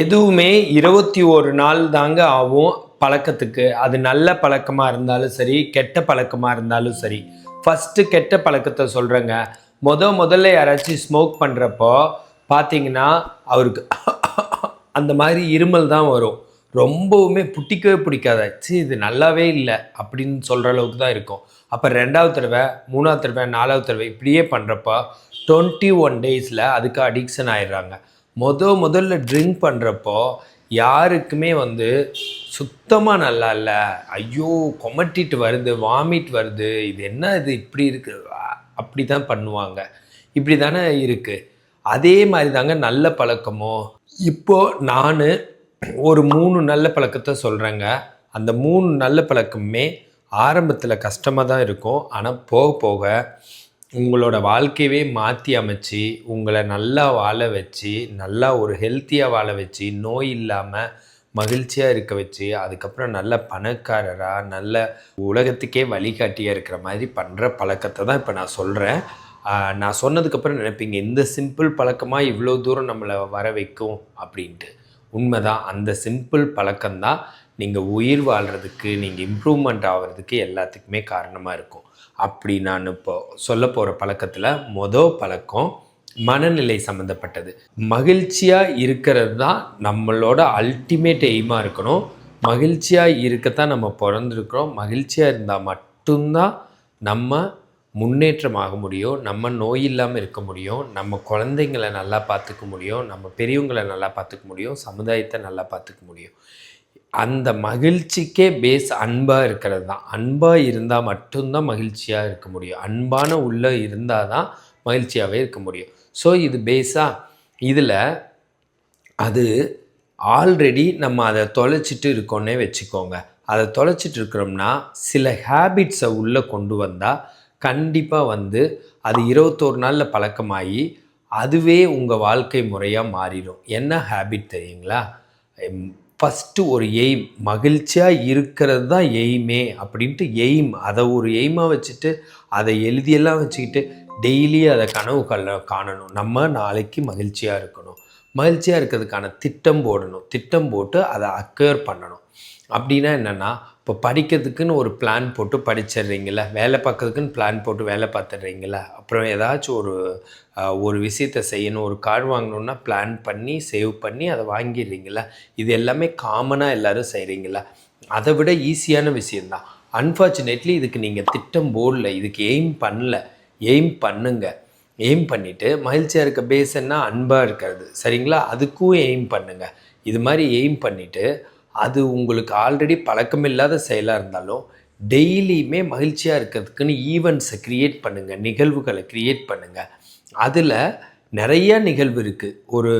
எதுவுமே இருபத்தி ஒரு நாள் தாங்க ஆகும் பழக்கத்துக்கு. அது நல்ல பழக்கமாக இருந்தாலும் சரி கெட்ட பழக்கமாக இருந்தாலும் சரி. ஃபஸ்ட்டு கெட்ட பழக்கத்தை சொல்கிறேங்க முத முதல்ல யாராச்சும் ஸ்மோக் பண்ணுறப்போ பார்த்தீங்கன்னா அவருக்கு அந்த மாதிரி இருமல் தான் வரும். ரொம்பவுமே பிடிக்கவே பிடிக்காத. ச்சீ இது நல்லாவே இல்லை அப்படின்னு சொல்கிற அளவுக்கு தான் இருக்கும். அப்போ ரெண்டாவது தடவை மூணாவது தடவை நாலாவது தடவை இப்படியே பண்ணுறப்போ டுவெண்ட்டி ஒன் டேஸில் அதுக்கு அடிக்ஷன் ஆயிடுறாங்க. முத முதல்ல ட்ரிங்க் பண்ணுறப்போ யாருக்குமே வந்து சுத்தமாக நல்லா இல்லை. ஐயோ கொமட்டிட்டு வருது வாமிட் வருது. இது என்ன இது இப்படி இருக்கு? அப்படி தான் பண்ணுவாங்க. இப்படி தானே இருக்குது அதே மாதிரி தாங்க நல்ல பழக்கமோ? இப்போ நான் ஒரு மூணு நல்ல பழக்கத்தை சொல்கிறேங்க அந்த மூணு நல்ல பழக்கமே ஆரம்பத்தில் கஷ்டமாக தான் இருக்கும். ஆனால் போக போக உங்களோட வாழ்க்கையவே மாற்றி அமைச்சு உங்களை நல்லா வாழ வச்சு நல்லா ஒரு ஹெல்த்தியாக வாழ வச்சு நோய் இல்லாமல் மகிழ்ச்சியாக இருக்க வச்சு அதுக்கப்புறம் நல்ல பணக்காரராக நல்ல உலகத்துக்கே வழிகாட்டியாக இருக்கிற மாதிரி பண்ணுற பழக்கத்தை தான் இப்போ நான் சொல்கிறேன் நான் சொன்னதுக்கப்புறம் நினைப்பீங்க இந்த சிம்பிள் பழக்கமாக இவ்வளோ தூரம் நம்மளை வர வைக்கும் அப்படின்ட்டு. உண்மைதான் அந்த சிம்பிள் பழக்கம்தான் நீங்கள் உயிர் வாழ்கிறதுக்கு நீங்கள் இம்ப்ரூவ்மெண்ட் ஆகிறதுக்கு எல்லாத்துக்குமே காரணமாக இருக்கும். அப்படி நான் இப்போ சொல்ல போகிற பழக்கத்தில் மொதல் பழக்கம் மனநிலை சம்மந்தப்பட்டது மகிழ்ச்சியாக இருக்கிறது தான் நம்மளோட அல்டிமேட் எய்மாக இருக்கணும். மகிழ்ச்சியாக இருக்கத்தான் நம்ம பிறந்திருக்கிறோம். மகிழ்ச்சியாக இருந்தால் மட்டும்தான் நம்ம முன்னேற்றமாக முடியும். நம்ம நோய் இல்லாமல் இருக்க முடியும். நம்ம குழந்தைங்களை நல்லா பார்த்துக்க முடியும். நம்ம பெரியவங்களை நல்லா பார்த்துக்க முடியும். சமுதாயத்தை நல்லா பார்த்துக்க முடியும். அந்த மகிழ்ச்சிக்கே பேஸ் அன்பாக இருக்கிறது தான் அன்பாக இருந்தால் மட்டும்தான் மகிழ்ச்சியாக இருக்க முடியும். அன்பான உள்ளே இருந்தால் தான் மகிழ்ச்சியாகவே இருக்க முடியும். ஸோ இது பேஸாக இதில் அது ஆல்ரெடி நம்ம அதை தொலைச்சிட்டு இருக்கோன்னே வச்சுக்கோங்க. அதை தொலைச்சிட்டு இருக்கிறோம்னா சில ஹேபிட்ஸை உள்ளே கொண்டு வந்தால் கண்டிப்பாக வந்து அது இருபத்தோரு நாளில் பழக்கமாகி அதுவே உங்கள் வாழ்க்கை முறையாக மாறிடும். என்ன ஹேபிட் தெரியுங்களா? ஃபஸ்ட்டு ஒரு எய்ம் மகிழ்ச்சியாக இருக்கிறது தான் எய்மே அப்படின்ட்டு எய்ம் அதை ஒரு எய்மாக வச்சுட்டு அதை எழுதியெல்லாம் வச்சுக்கிட்டு டெய்லி அதை கனவு கல்ல காணணும். நம்ம நாளைக்கு மகிழ்ச்சியாக இருக்கணும். மகிழ்ச்சியாக இருக்கிறதுக்கான திட்டம் போடணும். திட்டம் போட்டு அதை அக்கேர் பண்ணணும். அப்படின்னா என்னென்னா இப்போ படிக்கிறதுக்குன்னு ஒரு பிளான் போட்டு படிச்சிடுறீங்கள வேலை பார்க்கறதுக்குன்னு பிளான் போட்டு வேலை பார்த்துடுறீங்கள அப்புறம் ஏதாச்சும் ஒரு ஒரு விஷயத்தை செய்யணும் ஒரு கார் வாங்கணுன்னா பிளான் பண்ணி சேவ் பண்ணி அதை வாங்கிடுறீங்களா இது எல்லாமே காமனாக எல்லோரும் செய்கிறீங்களா அதை விட ஈஸியான விஷயந்தான் அன்ஃபார்ச்சுனேட்லி இதுக்கு நீங்கள் திட்டம் போடல இதுக்கு எய்ம் பண்ணல. எய்ம் பண்ணுங்க. எய்ம் பண்ணிவிட்டு மகிழ்ச்சியாக இருக்க பேஸ் என்ன அன்பாக இருக்கிறது. சரிங்களா? அதுக்கும் எய்ம் பண்ணுங்கள் இது மாதிரி எய்ம் பண்ணிவிட்டு அது உங்களுக்கு ஆல்ரெடி பழக்கமில்லாத செயலாக இருந்தாலும் டெய்லியுமே மகிழ்ச்சியாக இருக்கிறதுக்குன்னு ஈவெண்ட்ஸை க்ரியேட் பண்ணுங்கள் நிகழ்வுகளை க்ரியேட் பண்ணுங்கள் அதில் நிறைய நிகழ்வு இருக்குது ஒரு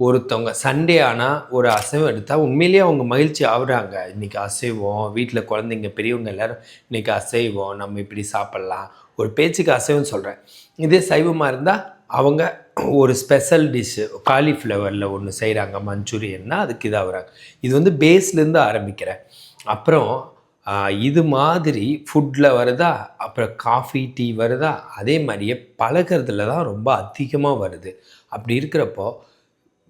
ஒருத்தவங்க சண்டே ஆனால் ஒரு அசைவம் எடுத்தால் உண்மையிலேயே அவங்க மகிழ்ச்சி ஆகுறாங்க. இன்றைக்கி அசைவம் வீட்டில் குழந்தைங்க பெரியவங்க எல்லோரும் இன்றைக்கி அசைவம் நம்ம இப்படி சாப்பிட்லாம். ஒரு பேச்சுக்கு அசைவம் சொல்கிறேன் இதே சைவமாக இருந்தால் அவங்க ஒரு ஸ்பெஷல் டிஷ்ஷு காலிஃப்ளவரில் ஒன்று செய்கிறாங்க மஞ்சூரியன்னா அதுக்கு இதாக வராங்க. இது வந்து பேஸ்லேருந்து ஆரம்பிக்கிறேன். அப்புறம் இது மாதிரி ஃபுட்டில் வருதா அப்புறம் காஃபி டீ வருதா அதே மாதிரியே பழகிறதுல தான் ரொம்ப அதிகமாக வருது. அப்படி இருக்கிறப்போ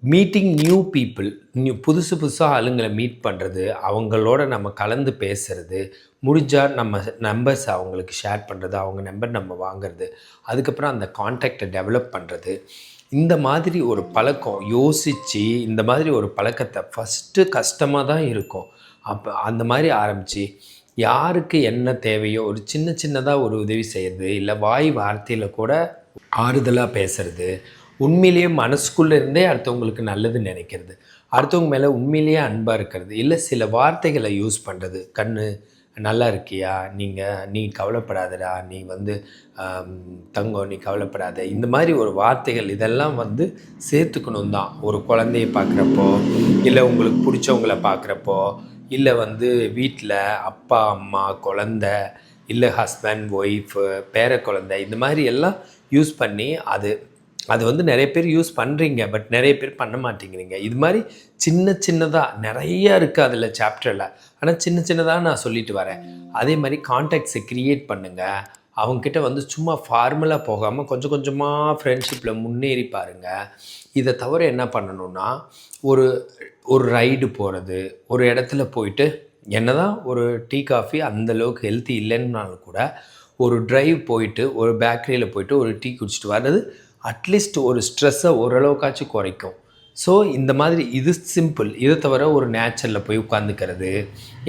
மீட்டிங் நியூ பீப்புள் நியூ புதுசு புதுசாக ஆளுங்களை மீட் பண்ணுறது அவங்களோட நம்ம கலந்து பேசுகிறது முடிஞ்சால் நம்ம நம்பர்ஸ் அவங்களுக்கு ஷேர் பண்ணுறது அவங்க நம்பர் நம்ம வாங்குறது அதுக்கப்புறம் அந்த காண்டாக்டை டெவலப் பண்ணுறது இந்த மாதிரி ஒரு பழக்கம் யோசித்து இந்த மாதிரி ஒரு பழக்கத்தை ஃபஸ்ட்டு கஷ்டமாக தான் இருக்கும். அப்போ அந்த மாதிரி ஆரம்பித்து யாருக்கு என்ன தேவையோ ஒரு சின்ன சின்னதாக ஒரு உதவி செய்கிறது இல்லை வாய் வார்த்தையில் கூட ஆறுதலாக பேசுகிறது உண்மையிலேயே மனசுக்குள்ளே இருந்தே அடுத்தவங்களுக்கு நல்லது நினைக்கிறது. அடுத்தவங்க மேலே உண்மையிலேயே அன்பாக இருக்கிறது. இல்லை சில வார்த்தைகளை யூஸ் பண்ணுறது கண் நல்லா இருக்கியா? நீங்கள் நீ கவலைப்படாதடா. நீ வந்து தங்கம் நீ கவலைப்படாத. இந்த மாதிரி ஒரு வார்த்தைகள் இதெல்லாம் வந்து சேர்த்துக்கணும் தான். ஒரு குழந்தைய பார்க்குறப்போ இல்லை உங்களுக்கு பிடிச்சவங்கள பார்க்குறப்போ இல்லை வந்து வீட்டில் அப்பா அம்மா குழந்த இல்லை ஹஸ்பண்ட் ஒய்ஃபு பேர குழந்தை இந்த மாதிரி எல்லாம் யூஸ் பண்ணி அது அது வந்து நிறைய பேர் யூஸ் பண்ணுறீங்க பட் நிறைய பேர் பண்ண மாட்டேங்கிறீங்க. இது மாதிரி சின்ன சின்னதாக நிறைய இருக்குது அதில் சாப்டரில் ஆனால் சின்ன சின்னதாக நான் சொல்லிட்டு வரேன். அதே மாதிரி கான்டாக்ட்ஸை க்ரியேட் பண்ணுங்கள் அவங்கக்கிட்ட வந்து சும்மா ஃபார்மலாக போகாமல் கொஞ்சம் கொஞ்சமாக ஃப்ரெண்ட்ஷிப்பில் முன்னேறி பாருங்கள் இதை தவிர என்ன பண்ணணும்னா ஒரு ஒரு ரைடு போகிறது ஒரு இடத்துல போயிட்டு என்னதான் ஒரு டீ காஃபி அந்த அளவுக்கு ஹெல்த்தி இல்லைன்னாலும் கூட ஒரு டிரைவ் போயிட்டு ஒரு பேக்கரியில் போயிட்டு ஒரு டீ குடிச்சிட்டு வர்றது அட்லீஸ்ட் ஒரு ஸ்ட்ரெஸ்ஸை ஓரளவுக்காச்சும் குறைக்கும். ஸோ இந்த மாதிரி இது சிம்பிள். இதை தவிர ஒரு நேச்சரில் போய் உட்காந்துக்கிறது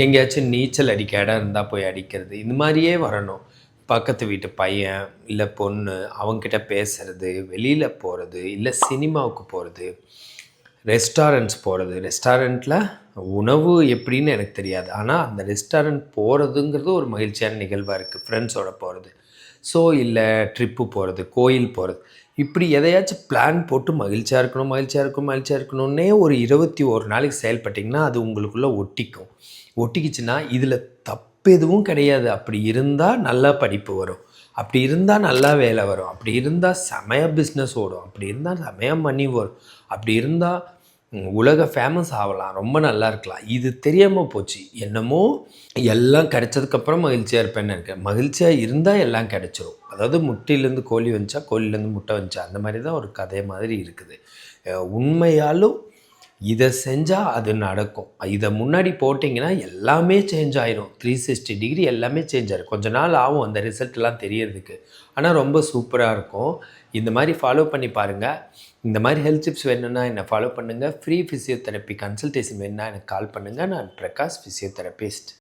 எங்கேயாச்சும் நீச்சல் அடிக்க இடம் இருந்தால் போய் அடிக்கிறது இந்த மாதிரியே வரணும். பக்கத்து வீட்டு பையன் இல்லை பொண்ணு அவங்கக்கிட்ட பேசுகிறது வெளியில் போகிறது இல்லை சினிமாவுக்கு போகிறது ரெஸ்டாரண்ட்ஸ் போகிறது ரெஸ்டாரண்ட்டில் உணவு எப்படின்னு எனக்கு தெரியாது. ஆனால் அந்த ரெஸ்டாரண்ட் போகிறதுங்கிறது ஒரு மகிழ்ச்சியான நிகழ்வாக இருக்குது ஃப்ரெண்ட்ஸோட போகிறது ஸோ இல்லை ட்ரிப்பு போகிறது கோயில் போகிறது இப்படி எதையாச்சும் பிளான் போட்டு மகிழ்ச்சியாக இருக்கணும் மகிழ்ச்சியாக இருக்கணும் மகிழ்ச்சியாக இருக்கணும்னே ஒரு இருபத்தி ஒரு நாளைக்கு செயல்பட்டிங்கன்னா அது உங்களுக்குள்ளே ஒட்டிக்கும். ஒட்டிக்கிச்சுன்னா இதில் தப்பு எதுவும் கிடையாது. அப்படி இருந்தால் நல்லா படிப்பு வரும். அப்படி இருந்தால் நல்லா வேலை வரும். அப்படி இருந்தால் செமைய பிஸ்னஸ் ஓடும். அப்படி இருந்தால் செமைய மணி வரும். அப்படி இருந்தால் உலக ஃபேமஸ் ஆகலாம் ரொம்ப நல்லா இருக்கலாம். இது தெரியாமல் போச்சு. என்னமோ எல்லாம் கிடைச்சதுக்கப்புறம் மகிழ்ச்சியாக இருப்பேன்னு இருக்கேன் மகிழ்ச்சியாக இருந்தால் எல்லாம் கிடைச்சிரும். அதாவது முட்டையிலேருந்து கோழி வந்துச்சா கோழிலேருந்து முட்டை வந்துச்சா அந்த மாதிரி தான் ஒரு கதை மாதிரி இருக்குது. உண்மையாலும் இதை செஞ்சால் அது நடக்கும். இதை முன்னாடி போட்டிங்கன்னா எல்லாமே சேஞ்ச் ஆயிரும். த்ரீ சிக்ஸ்டி டிகிரி எல்லாமே சேஞ்ச் ஆயிரும். கொஞ்ச நாள் ஆகும் அந்த ரிசல்ட்லாம் தெரியறதுக்கு. ஆனால் ரொம்ப சூப்பராக இருக்கும். இந்த மாதிரி ஃபாலோ பண்ணி பாருங்கள் இந்த மாதிரி ஹெல்த் டிப்ஸ் வேணும்னா என்னை ஃபாலோ பண்ணுங்கள் ஃப்ரீ ஃபிசியோதெரப்பி கன்சல்டேஷன் வேணும்னா எனக்கு கால் பண்ணுங்கள் நான் பிரகாஷ் ஃபிசியோதெரபிஸ்ட்